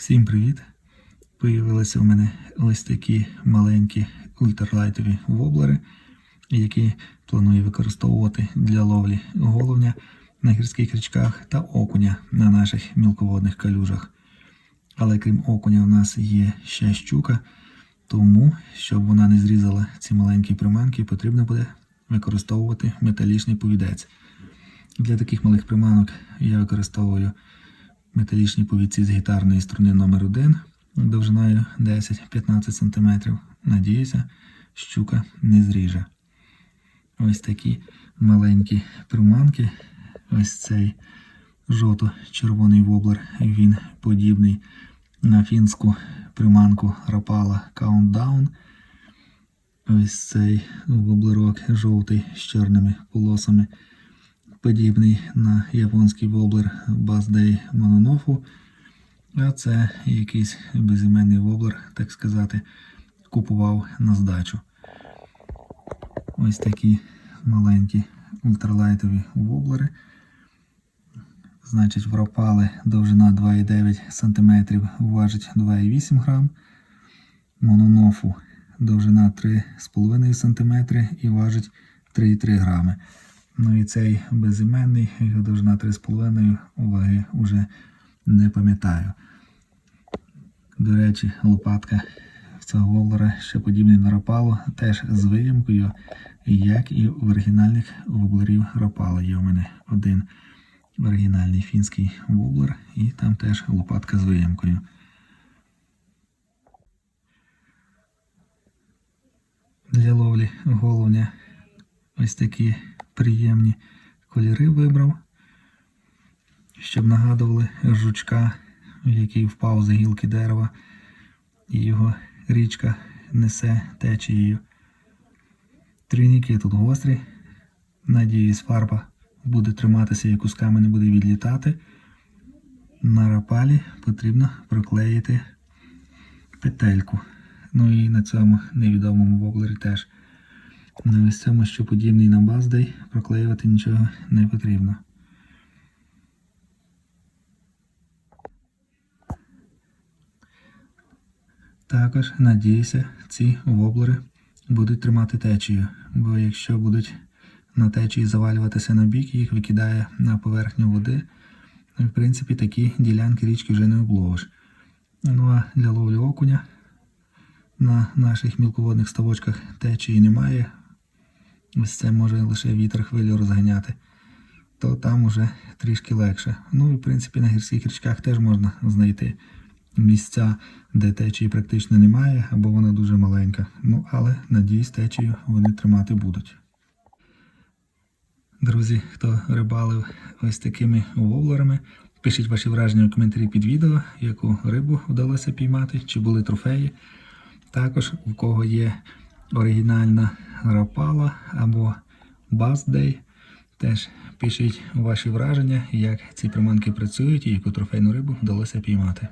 Всім привіт! Появилися у мене ось такі маленькі ультралайтові воблери, які планую використовувати для ловлі головня на гірських річках та окуня на наших мілководних калюжах. Але крім окуня, у нас є ще щука, тому, щоб вона не зрізала ці маленькі приманки, потрібно буде використовувати металічний повідець. Для таких малих приманок я використовую металічні повідці з гітарної струни номер 1 довжиною 10-15 см. Надіюся, щука не зріже. Ось такі маленькі приманки. Ось цей жовто-червоний воблер, він подібний на фінську приманку Rapala Countdown. Ось цей воблерок жовтий з чорними полосами подібний на японський воблер Day Mononofu. А це якийсь безіменний воблер, так сказати, купував на здачу. Ось такі маленькі ультралайтові воблери. Значить, вропали довжина 2,9 см, важить 2,8 грам. Мононофу довжина 3,5 см і важить 3,3 грами. Ну і цей безіменний, його довжина 3,5 ваги вже не пам'ятаю. До речі, лопатка цього воблера ще подібний на рапалу, теж з виїмкою, як і в оригінальних воблерів рапала. Є у мене один оригінальний фінський воблер, і там теж лопатка з виїмкою. Для ловлі головня ось такі приємні кольори вибрав, щоб нагадували жучка, який впав за гілки дерева, і його річка несе течією. Трійники тут гострі. Надіюсь, фарба буде триматися і кусками не буде відлітати. На рапалі потрібно проклеїти петельку. Ну і на цьому невідомому воблері теж. На ось цьому, що подібний на баздей, проклеювати нічого не потрібно. Також, надіюся, ці воблери будуть тримати течію, бо якщо будуть на течії завалюватися на бік, їх викидає на поверхню води. В принципі, такі ділянки річки вже не обловиш. Ну а для ловлі окуня на наших мілководних ставочках течії немає. Ось це може лише вітер хвилю розганяти, то там уже трішки легше. Ну і в принципі на гірських річках теж можна знайти місця, де течії практично немає, або вона дуже маленька. Ну, але надіюсь, течію вони тримати будуть. Друзі, хто рибалив ось такими воблерами, пишіть ваші враження у коментарі під відео, яку рибу вдалося піймати, чи були трофеї. Також у кого є оригінальна рапала або Баздей. теж пишіть ваші враження, як ці приманки працюють і яку трофейну рибу вдалося піймати.